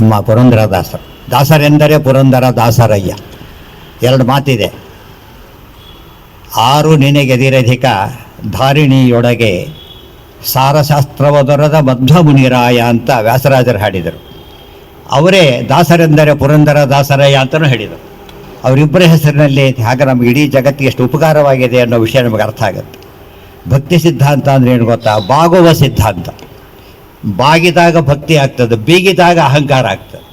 ನಮ್ಮ ಪುರಂದರ ದಾಸರು. ದಾಸರೆಂದರೆ ಪುರಂದರ ದಾಸರಯ್ಯ. ಎರಡು ಮಾತಿದೆ. ಆರು ನಿನಗೆದಿರಧಿಕ ಧಾರಿಣಿಯೊಳಗೆ ಸಾರಶಾಸ್ತ್ರವದರದ ಮಧ್ವ ಮುನಿರಾಯ ಅಂತ ವ್ಯಾಸರಾಜರು ಹಾಡಿದರು. ಅವರೇ ದಾಸರೆಂದರೆ ಪುರಂದರ ದಾಸರಯ್ಯ ಅಂತಲೂ ಹೇಳಿದರು. ಅವರಿಬ್ಬರ ಹೆಸರಿನಲ್ಲಿ ಹಾಗೆ ನಮಗೆ ಇಡೀ ಜಗತ್ತಿಗೆ ಎಷ್ಟು ಉಪಕಾರವಾಗಿದೆ ಅನ್ನೋ ವಿಷಯ ನಮಗೆ ಅರ್ಥ ಆಗುತ್ತೆ. ಭಕ್ತಿ ಸಿದ್ಧಾಂತ ಅಂದರೆ ಏನು ಗೊತ್ತಾ? ಬಾಗುವ ಸಿದ್ಧಾಂತ. ಬಾಗಿದಾಗ ಭಕ್ತಿ ಆಗ್ತದೆ, ಬೀಗಿದಾಗ ಅಹಂಕಾರ ಆಗ್ತದೆ.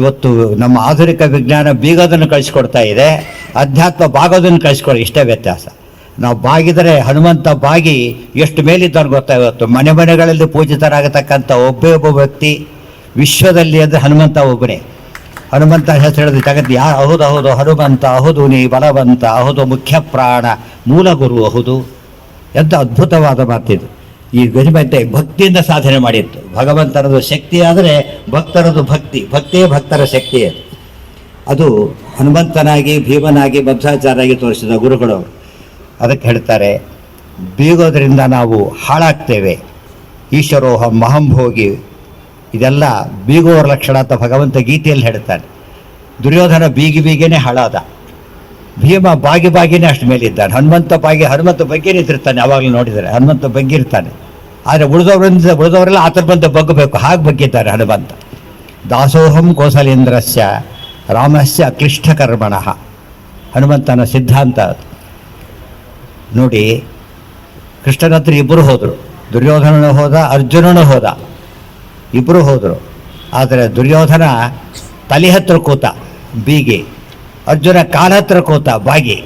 ಇವತ್ತು ನಮ್ಮ ಆಧುನಿಕ ವಿಜ್ಞಾನ ಬೀಗೋದನ್ನು ಕಳಿಸ್ಕೊಡ್ತಾ ಇದೆ, ಅಧ್ಯಾತ್ಮ ಬಾಗೋದನ್ನು ಕಳಿಸ್ಕೊಡಿ, ಇಷ್ಟೇ ವ್ಯತ್ಯಾಸ. ನಾವು ಬಾಗಿದರೆ ಹನುಮಂತ ಬಾಗಿ ಎಷ್ಟು ಮೇಲಿದ್ದವನು ಗೊತ್ತಾ ಇವತ್ತು? ಮನೆ ಮನೆಗಳಲ್ಲಿ ಪೂಜಿತರಾಗತಕ್ಕಂಥ ಒಬ್ಬೇ ಒಬ್ಬ ವ್ಯಕ್ತಿ ವಿಶ್ವದಲ್ಲಿ ಅಂದರೆ ಹನುಮಂತ ಒಬ್ಬನೇ. ಹನುಮಂತ ಹೆಸರು ಹೇಳಿದ್ರೆ ಜಗತ್ತು ಯಾ ಹೌದು ಹೌದು ಹನುಮಂತ ಹೌದು ನೀ ಬಲವಂತ ಹೌದು ಮುಖ್ಯ ಪ್ರಾಣ, ಮೂಲ ಗುರು ಹೌದು ಎಂಥ ಅದ್ಭುತವಾದ ಮಾತಿದು. ಈ ಗಜಮಂತೆ ಭಕ್ತಿಯಿಂದ ಸಾಧನೆ ಮಾಡಿತ್ತು. ಭಗವಂತನದು ಶಕ್ತಿ ಆದರೆ ಭಕ್ತರದು ಭಕ್ತಿ. ಭಕ್ತಿಯೇ ಭಕ್ತರ ಶಕ್ತಿ ಅದು. ಹನುಮಂತನಾಗಿ, ಭೀಮನಾಗಿ ಮಧ್ವಾಚಾರ್ಯಾಗಿ ತೋರಿಸಿದ ಗುರುಗಳು ಅದಕ್ಕೆ ಹೇಳ್ತಾರೆ, ಬೀಗೋದ್ರಿಂದ ನಾವು ಹಾಳಾಗ್ತೇವೆ. ಈಶ್ವರೋಹ ಮಹಂಭೋಗಿ ಇದೆಲ್ಲ ಬೀಗೋರ ಲಕ್ಷಣ ಅಂತ ಭಗವಂತ ಗೀತೆಯಲ್ಲಿ ಹೇಳ್ತಾನೆ. ದುರ್ಯೋಧನ ಬೀಗಿ ಬೀಗೇನೆ ಹಾಳಾದ. ಭೀಮ ಬಾಗಿ ಬಾಗಿನೇ ಅಷ್ಟು ಮೇಲಿದ್ದಾನೆ ಹನುಮಂತ ಬಾಗಿ, ಹನುಮಂತ ಬಗ್ಗೆ ನಿಂತಿರ್ತಾನೆ ಯಾವಾಗಲೂ ನೋಡಿದರೆ. ಹನುಮಂತ ಬಗ್ಗಿರ್ತಾನೆ. ಆದರೆ ಉಳಿದವರಿಂದ, ಉಳಿದವರೆಲ್ಲ ಆತರ ಬಂದ ಬಗ್ಗಬೇಕು ಹಾಗೆ ಬಗ್ಗಿದ್ದಾರೆ ಹನುಮಂತ. ದಾಸೋಹಂ ಕೋಸಲೇಂದ್ರಸ್ಯ, ರಾಮಸ್ಯ ಅಕ್ಲಿಷ್ಟ ಕರ್ಮಣಃ ಹನುಮಂತನ ಸಿದ್ಧಾಂತ ನೋಡಿ, ಕೃಷ್ಣನ ಹತ್ರ ಇಬ್ಬರು ಹೋದರು. ದುರ್ಯೋಧನನು ಹೋದ, ಅರ್ಜುನನು ಹೋದ. ಇಬ್ಬರು ಹೋದರು. ಆದರೆ ದುರ್ಯೋಧನ ತಲೆ ಹತ್ರ ಕೂತ, ಬೀಗಿ. ಅರ್ಜುನ ಕಾಲ ಹತ್ರ ಕೂತ ಬಾಗಿ.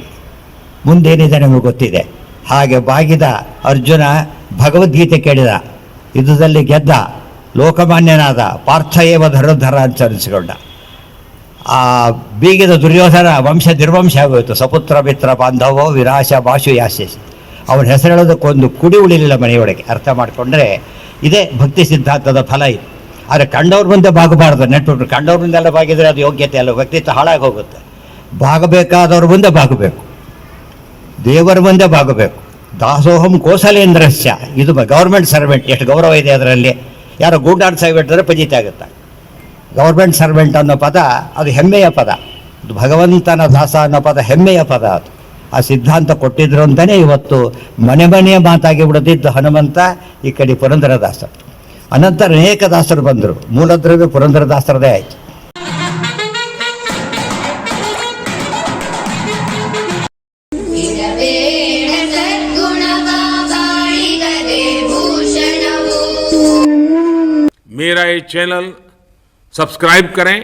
ಮುಂದೇನಿದೆ ನಮಗೆ ಗೊತ್ತಿದೆ. ಹಾಗೆ ಬಾಗಿದ ಅರ್ಜುನ ಭಗವದ್ಗೀತೆ ಕೇಳಿದ. ಯುದ್ಧದಲ್ಲಿ ಗೆದ್ದ ಲೋಕಮಾನ್ಯನಾದ ಪಾರ್ಥಯೇವ ಧರೋಧರ ಅಂತ ಅನಿಸಿಕೊಂಡ. ಆ ಬೀಗಿದ ದುರ್ಯೋಧನ ವಂಶ ದುರ್ವಂಶ ಆಗೋಯಿತು. ಸಪುತ್ರ ಮಿತ್ರ ಬಾಂಧವೋ ವಿರಾಶ ಭಾಷು ಯಾಸ್ಯಸಿ ಅವನ ಹೆಸರೇಳೋದಕ್ಕೊಂದು ಕುಡಿ ಉಳಿಲಿಲ್ಲ ಮನೆಯೊಳಗೆ. ಅರ್ಥ ಮಾಡಿಕೊಂಡ್ರೆ ಇದೇ ಭಕ್ತಿ ಸಿದ್ಧಾಂತದ ಫಲ ಇದು. ಆದರೆ ಕಂಡವ್ರ ಮುಂದೆ ಬಾಗಬಾರ್ದು. ನೆಟ್ಬಿಟ್ರು ಕಂಡವ್ರ ಮುಂದೆಲ್ಲ ಬಾಗಿದ್ರೆ ಅದು ಯೋಗ್ಯತೆ ಅಲ್ಲ. ವ್ಯಕ್ತಿತ್ವ ಹಾಳಾಗಿ ಹೋಗುತ್ತೆ. ಬಾಗಬೇಕಾದವ್ರ ಮುಂದೆ ಬಾಗಬೇಕು. ದೇವರ ಮುಂದೆ ಬಾಗಬೇಕು. ದಾಸೋಹಂ ಕೋಸಲೇಂದ್ರಸ್ಯ. ಇದು ಗೌರ್ಮೆಂಟ್ ಸರ್ವೆಂಟ್ ಎಷ್ಟು ಗೌರವ ಇದೆ ಅದರಲ್ಲಿ. ಯಾರೋ ಗೂಂಡಾಡ್ ಸಾಯ್ಬಿಟ್ರೆ ಪಜಿತ ಆಗುತ್ತೆ? ಗೌರ್ಮೆಂಟ್ ಸರ್ವೆಂಟ್ ಅನ್ನೋ ಪದ, ಅದು ಹೆಮ್ಮೆಯ ಪದ. ಭಗವಂತನ ದಾಸ ಅನ್ನೋ ಪದ ಹೆಮ್ಮೆಯ ಪದ ಅದು. ಆ ಸಿದ್ಧಾಂತ ಕೊಟ್ಟಿದ್ರು ಅಂತಲೇ ಇವತ್ತು ಮನೆ ಮನೆಯ ಮಾತಾಗಿ ಬಿಡುತ್ತಿದ್ದು ಹನುಮಂತ, ಈ ಕಡೆ ಪುರಂದರದಾಸ ಅನಂತರ ಅನೇಕ ದಾಸರು ಬಂದರು. ಮೂಲದ್ರವ್ಯ ಪುರಂದರದಾಸರದೇ ಆಯಿತು. मेरा ये चैनल सब्सक्राइब करें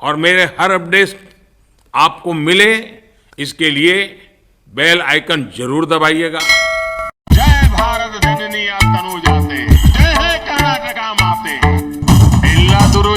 और मेरे हर अपडेट आपको मिले, इसके लिए बेल आइकन ज़रूर दबाइएगा। जय भारत जय है कर्नाटका माते दुरु